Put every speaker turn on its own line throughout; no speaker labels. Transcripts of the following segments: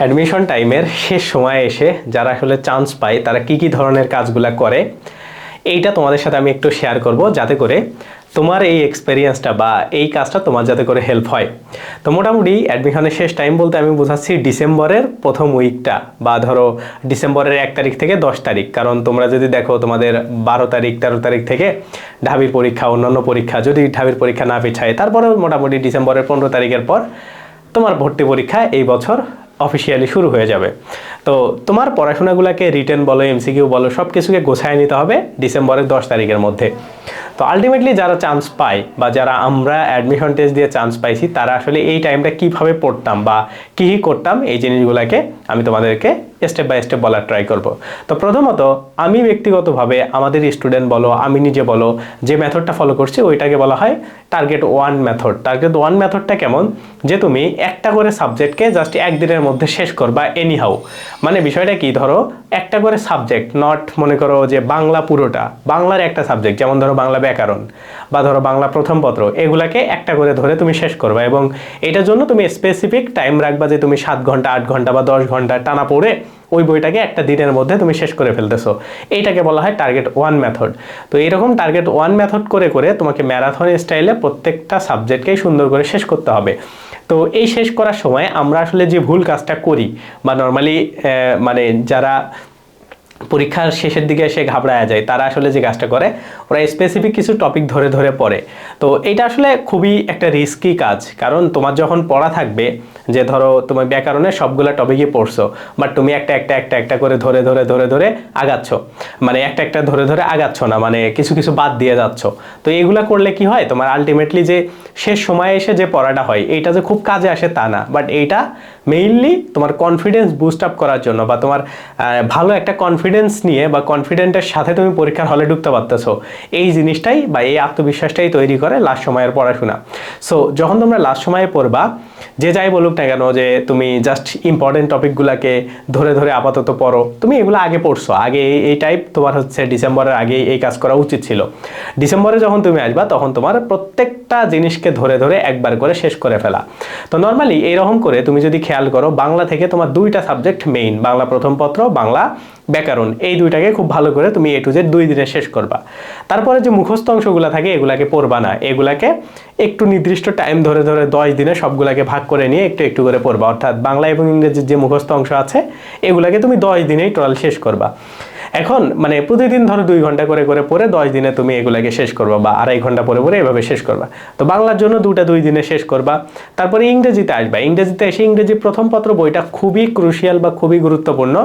Admission টাইমের শেষ সময়ে এসে যারা আসলে চান্স পায়, তারা কি কি ধরনের কাজগুলো করে, এইটা তোমাদের সাথে আমি একটু শেয়ার করব যাতে করে তোমার এই এক্সপেরিয়েন্সটা বা এই কাজটা তোমার যাতে করে হেল্প হয়। তো মোটামুটি অ্যাডমিশনের শেষ টাইম বলতে আমি বোঝাচ্ছি ডিসেম্বরের প্রথম উইকটা বা ধরো ডিসেম্বরের এক তারিখ থেকে দশ তারিখ। কারণ তোমরা যদি দেখো তোমাদের বারো তারিখ, তেরো তারিখ থেকে ঢাবির পরীক্ষা, অন্যান্য পরীক্ষা, যদি ঢাবির পরীক্ষা না পিছায় তারপরে মোটামুটি ডিসেম্বরের পনেরো তারিখের পর তোমার ভর্তি পরীক্ষা এই বছর অফিসিয়ালি শুরু হয়ে যাবে। তো তোমার পড়াশোনাগুলোকে রিটার্ন বলো এমসিকিউ বলো সব কিছুকে গোছায় নিতে হবে ডিসেম্বরের দশ তারিখের মধ্যে। তো আলটিমেটলি যারা চান্স পায় বা যারা আমরা অ্যাডমিশন টেস্ট দিয়ে চান্স পাইছি, তারা আসলে এই টাইমটা কীভাবে পড়তাম বা কী কী করতাম, এই জিনিসগুলোকে আমি তোমাদেরকে স্টেপ বাই স্টেপ বলার ট্রাই করব। তো প্রথমত, আমি ব্যক্তিগতভাবে আমাদের স্টুডেন্ট বলো, আমি নিজে বলো, যে মেথডটা ফলো করছি, ওইটাকে বলা হয় target one method target one মেথডটা কেমন? যে তুমি একটা করে সাবজেক্টকে জাস্ট একদিনের মধ্যে শেষ করবা এনি হাউ মানে বিষয়টা কি? ধরো, একটা করে সাবজেক্ট নট মনে করো যে বাংলা পুরোটা, বাংলার একটা সাবজেক্ট যেমন ধরো বাংলা ব্যাকরণ বা ধরো বাংলা প্রথম পত্র, এগুলাকে একটা করে ধরে তুমি শেষ করবা এবং এটার জন্য তুমি স্পেসিফিক টাইম রাখবা যে তুমি সাত ঘণ্টা, আট ঘণ্টা বা দশ ঘণ্টা টানা পড়ে ওই বইটাকে একটা দিনের মধ্যে তুমি শেষ করে ফেলতেছো। এইটাকে বলা হয় টার্গেট ওয়ান মেথড তো এরকম টার্গেট ওয়ান মেথড করে করে তোমাকে ম্যারাথন স্টাইলে প্রত্যেকটা সাবজেক্টকেই সুন্দর করে শেষ করতে হবে। তো এই শেষ করার সময় আমরা আসলে যে ভুল কাজটা করি, বা নর্মালি মানে যারা পরীক্ষার শেষের দিকে এসে ঘাবড়ায়া যায়। তারা আসলে যে কাজটা করে, ওরা স্পেসিফিক কিছু টপিক ধরে ধরে পড়ে। তো এটা আসলে খুবই একটা রিস্কি কাজ। কারণ তোমার যখন পড়া থাকবে, যে ধরো তুমি ব্যাকরণের সবগুলো টপিকই পড়ছো বাট তুমি একটা একটা একটা একটা করে ধরে ধরে ধরে ধরে আগাচ্ছ। মানে একটা একটা ধরে ধরে আগাচ্ছ না মানে কিছু কিছু বাদ দিয়ে যাচ্ছ। তো এইগুলা করলে কি হয়? তোমার আলটিমেটলি যে শেষ সময়ে এসে যে পড়াটা হয়, এইটা যে খুব কাজে আসে তা না। বাট এইটা মেইনলি তোমার কনফিডেন্স বুস্ট আপ করার জন্য বা তোমার ভালো একটা কনফিডেন্স নিয়ে বা কনফিডেন্টের সাথে তুমি পরীক্ষার হলে ঢুকতে পারতেছো। এই জিনিসটাই বা এই আত্মবিশ্বাসটাই তৈরি করে লাস্ট সময়ের পড়াশোনা। সো যখন তোমরা লাস্ট সময়ে পড়বা, যে যাই বলুক না কেন যে তুমি জাস্ট ইম্পর্টেন্ট টপিকগুলোকে ধরে ধরে আপাতত পড়ো, তুমি এগুলো আগে পড়ছো। আগে এই টাইপ তোমার হচ্ছে ডিসেম্বরের আগে এই কাজ করা উচিত ছিল। ডিসেম্বরে যখন তুমি আসবা, তখন তোমার প্রত্যেকটা জিনিসকে ধরে ধরে একবার করে শেষ করে ফেলা। তো নর্মালি এইরকম করে তুমি যদি খেয়াল করো, বাংলা থেকে তোমার দুইটা সাবজেক্ট মেইন বাংলা প্রথম পত্র, বাংলা ব্যাকরণ। এই দুইটাকে খুব ভালো করে তুমি এ টু জেড দুই দিনে শেষ করবা। তারপরে যে মুখস্থ অংশগুলো থাকে, এগুলাকে পড়বা না। এগুলাকে একটু নির্দিষ্ট টাইম ধরে ধরে দশ দিনে সবগুলাকে ভাগ করে নিয়ে একটু একটু করে পড়বা। অর্থাৎ বাংলা এবং ইংরেজির যে মুখস্থ অংশ আছে, এগুলাকে তুমি দশ দিনেই টোটাল শেষ করবা। এখন মানে প্রতিদিন ধরো দুই ঘণ্টা করে করে পড়ে দশ দিনে তুমি এগুলাকে শেষ করবা বা আড়াই ঘণ্টা পরে পরে এভাবে শেষ করবা। তো বাংলার জন্য দুটা দুই দিনে শেষ করবা। তারপরে ইংরেজিতে আসবা। ইংরেজিতে এসে ইংরেজি প্রথম পত্র বইটা খুবই ক্রুশিয়াল বা খুবই গুরুত্বপূর্ণ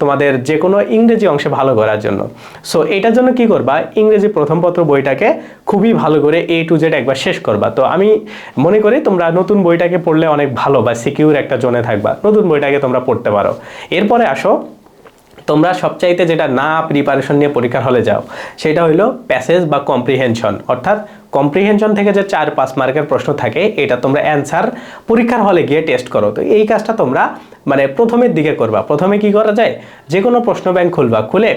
তোমাদের যে কোনো ইংরেজি অংশে ভালো করার জন্য। সো এটার জন্য কি করবা? ইংরেজি প্রথম পত্র বইটাকে খুবই ভালো করে এ টু জেড একবার শেষ করবা। তো আমি মনে করি তোমরা নতুন বইটাকে পড়লে অনেক ভালো বা সিকিউর একটা জোনে থাকবা। নতুন বইটাকে তোমরা পড়তে পারো। এরপরে আসো তোমরা সবচাইতে যেটা না প্রিপারেশন নিয়ে পরীক্ষার হলে যাও, সেটা হইল প্যাসেজ বা কম্প্রিহেনশন অর্থাৎ কম্প্রিহেনশন থেকে যে চার পাঁচ মার্কের প্রশ্ন থাকে, এটা তোমরা অ্যান্সার পরীক্ষার হলে গিয়ে টেস্ট করো। তো এই কাজটা তোমরা মানে প্রথমের দিকে করবা। প্রথমে কি করা যায়? যে কোনো প্রশ্ন ব্যাংক খুলবা। খুলে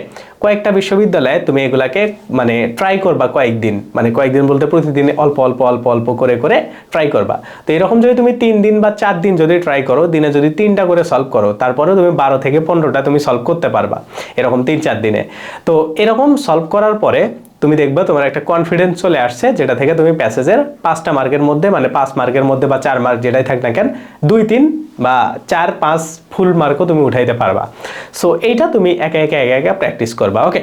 কয়েকটা বিশ্ববিদ্যালয়ে তুমি এগুলাকে মানে ট্রাই করবা কয়েকদিন। মানে কয়েকদিন বলতে প্রতিদিন অল্প অল্প অল্প অল্প করে করে ট্রাই করবা। তো এরকম যদি তুমি তিন দিন বা চার দিন যদি ট্রাই করো, দিনে যদি তিনটা করে সলভ করো তারপরে তুমি বারো থেকে পনেরোটা তুমি সলভ করতে পারবা। এরকম তিন, চার দিনে। তো এরকম সলভ করার পরে তুমি দেখবে তোমার একটা কনফিডেন্স চলে আসছে, যেটা থেকে তুমি প্যাসেজের পাঁচটা মার্কের মধ্যে মানে পাঁচ মার্কের মধ্যে বা চার মার্ক যেটাই থাক না কেন, দুই, তিন বা চার, পাঁচ ফুল মার্কও তুমি উঠাইতে পারবা। সো এইটা তুমি একা একা একা একা প্র্যাকটিস করবা ওকে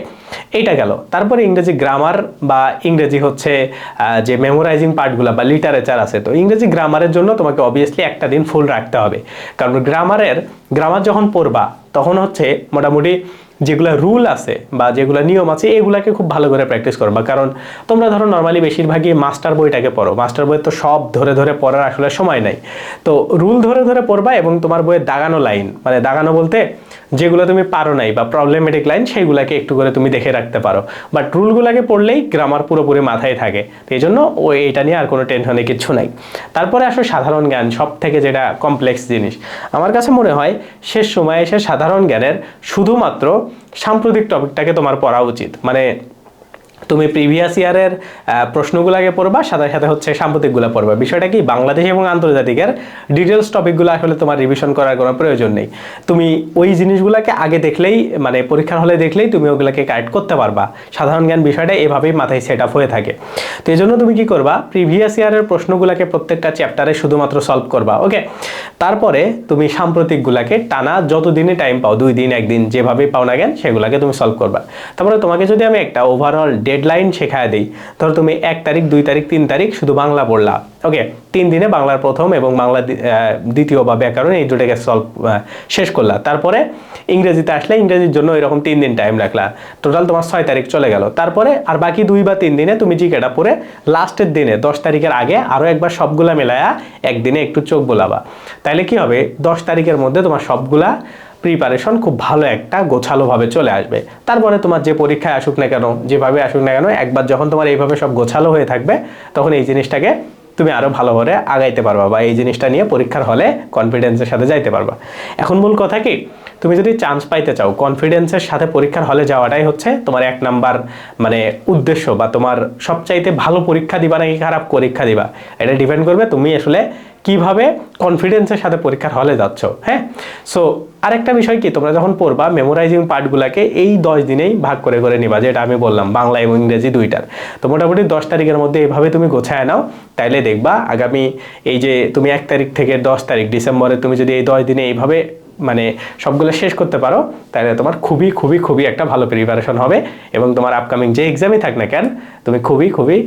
এইটা গেল। তারপরে ইংরেজি গ্রামার বা ইংরেজি হচ্ছে যে মেমোরাইজিং পার্টগুলো বা লিটারেচার আছে, তো ইংরেজি গ্রামারের জন্য তোমাকে অবভিয়াসলি একটা দিন ফুল রাখতে হবে। কারণ গ্রামারের গ্রামার যখন পড়বা, তখন হচ্ছে মোটামুটি যেগুলো রুল আছে বা যেগুলো নিয়ম আছে, এগুলাকে খুব ভালো করে প্র্যাকটিস করবা। কারণ তোমরা ধরো নর্মালি বেশিরভাগই মাস্টার বইটাকে পড়ো। মাস্টার বইয়ের তো সব ধরে ধরে পড়ার আসলে সময় নাই। তো রুল ধরে ধরে পড়বা এবং তোমার বইয়ের দাগানো লাইন মানে দাগানো বলতে যেগুলো তুমি পারো নাই বা প্রবলেমেটিক লাইন সেইগুলোকে একটু করে তুমি দেখে রাখতে পারো। বাট রুলগুলোকে পড়লেই গ্রামার পুরোপুরি মাথায় থাকে। এই জন্য ও এটা নিয়ে আর কোনো টেনশনে কিচ্ছু নাই। তারপরে আসো সাধারণ জ্ঞান সব থেকে যেটা কমপ্লেক্স জিনিস। আমার কাছে মনে হয় শেষ সময় এসে সাধারণ জ্ঞানের শুধুমাত্র সাম্প্রতিক টপিকটাকে তোমার পড়া উচিত। মানে তুমি প্রিভিয়াস ইয়ারের প্রশ্নগুলোকে পড়বা, সাথে সাথে হচ্ছে সাম্প্রতিকগুলো পড়বা। বিষয়টা কি? বাংলাদেশ এবং আন্তর্জাতিকের ডিটেলস টপিকগুলো আসলে তোমার রিভিশন করার কোনো প্রয়োজন নেই। তুমি ওই জিনিসগুলোকে আগে দেখলেই মানে পরীক্ষার হলে দেখলেই তুমি ওগুলোকে কারেক্ট করতে পারবা। সাধারণ জ্ঞান বিষয়টা এভাবেই মাথায় সেট আপ হয়ে থাকে। তো এই জন্য তুমি কি করবা? প্রিভিয়াস ইয়ারের প্রশ্নগুলোকে প্রত্যেকটা চ্যাপ্টারে শুধুমাত্র সলভ করবা ওকে তারপরে তুমি সাম্প্রতিকগুলোকে টানা যত দিনে টাইম পাও, দুই দিন, একদিন, যেভাবেই পাও না কেন, সেগুলোকে তুমি সলভ করবা। তারপরে তোমাকে যদি আমি একটা ওভারঅল ডেডলাইন শেখায় দিই। ধরো তুমি এক তারিখ, দুই তারিখ, তিন তারিখ শুধু বাংলা পড়লা। ওকে তিন দিনে বাংলার প্রথম এবং বাংলা দ্বিতীয় বা ব্যাকরণ এই দুটোকে সলভ শেষ করলা। তারপরে ইংরেজিতে আসলে ইংরেজির জন্য এরকম তিন দিন টাইম রাখলা। টোটাল তোমার ছয় তারিখ চলে গেল। তারপরে আর বাকি দুই বা তিন দিনে তুমি জিকেটা পড়ে লাস্টের দিনে, দশ তারিখের আগে আরও একবার সবগুলা মেলায়া একদিনে একটু চোখ বোলাবা। তাইলে কি হবে? দশ তারিখের মধ্যে তোমার সবগুলা প্রিপারেশন খুব ভালো একটা গোছালোভাবে চলে আসবে। তারপরে তোমার যে পরীক্ষায় আসুক না কেন, যেভাবে আসুক না কেন, একবার যখন তোমার এইভাবে সব গোছালো হয়ে থাকবে, তখন এই জিনিসটাকে তুমি আরও ভালো করে আগাইতে পারবা বা এই জিনিসটা নিয়ে পরীক্ষার হলে কনফিডেন্সের সাথে যাইতে পারবা। এখন মূল কথা কি, তুমি যদি চান্স পাইতে চাও কনফিডেন্সের সাথে পরীক্ষার হলে যাওয়াটাই হচ্ছে তোমার এক নাম্বার মানে উদ্দেশ্য বা তোমার সবচাইতে ভালো পরীক্ষা দিবা নাকি খারাপ পরীক্ষা দিবা। এটা ডিপেন্ড করবে তুমি আসলে কীভাবে কনফিডেন্সের সাথে পরীক্ষার হলে যাচ্ছ হ্যাঁ? সো আরেকটা বিষয় কি? তোমরা যখন পড়বা মেমোরাইজিং পার্টগুলোকে এই দশ দিনেই ভাগ করে করে নিবা, যেটা আমি বললাম, বাংলা এবং ইংরেজি দুইটার। তো মোটামুটি দশ তারিখের মধ্যে এইভাবে তুমি গোছায় নাও, তাইলে দেখবা আগামী এই যে তুমি এক তারিখ থেকে দশ তারিখ, ডিসেম্বরে তুমি যদি এই দশ দিনে এইভাবে মানে সবগুলো শেষ করতে পারো তাহলে তোমার খুবই খুবই খুবই একটা ভালো প্রিপারেশন হবে এবং তোমার আপকামিং যে এক্সামই থাক না কেন, তুমি খুবই খুবই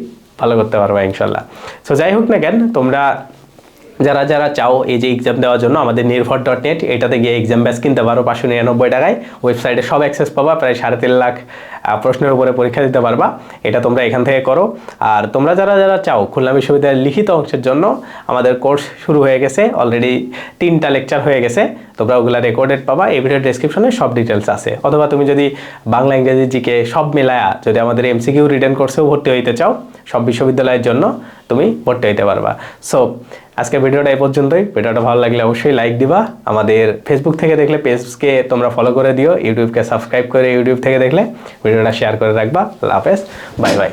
ভালো করতে পারবে ইনশাল্লাহ। সো যাই হোক না কেন, তোমরা যারা যারা চাও এই যে এক্সাম দেওয়ার জন্য, আমাদের নির্ভর ডট নেট এটাতে গিয়ে এক্সাম ব্যাচ কিনতে পারো পাঁচশো নিরানব্বই টাকায়। ওয়েবসাইটে সব অ্যাক্সেস পাবা, প্রায় সাড়ে তিন লাখ প্রশ্নের উপরে পরীক্ষা দিতে পারবা। এটা তোমরা এখান থেকে করো। আর তোমরা যারা যারা চাও, খুলনা বিশ্ববিদ্যালয়ের লিখিত অংশের জন্য, আমাদের কোর্স শুরু হয়ে গেছে অলরেডি তিনটা লেকচার হয়ে গেছে। তোমরা ওগুলা রেকর্ডেড পাবা, এই ভিডিও ডেসক্রিপশনে সব ডিটেলস আছে। অথবা তুমি যদি বাংলা, ইংরেজি, জিকে সব মিলায়া যদি আমাদের এমসিকিউ রিটার্ন কোর্সেও ভর্তি হইতে চাও, সব বিশ্ববিদ্যালয়ের জন্য তুমি ভর্তি হইতে পারবা। সো আজকের ভিডিওটা এই পর্যন্তই। ভিডিওটা ভালো লাগলে অবশ্যই লাইক দিবা। আমাদের ফেসবুক থেকে দেখলে পেজকে তোমরা ফলো করে দিও। ইউটিউবকে সাবস্ক্রাইব করে ইউটিউব থেকে দেখলে ভিডিওটা শেয়ার করে রাখবা। হাফেজ। Bye bye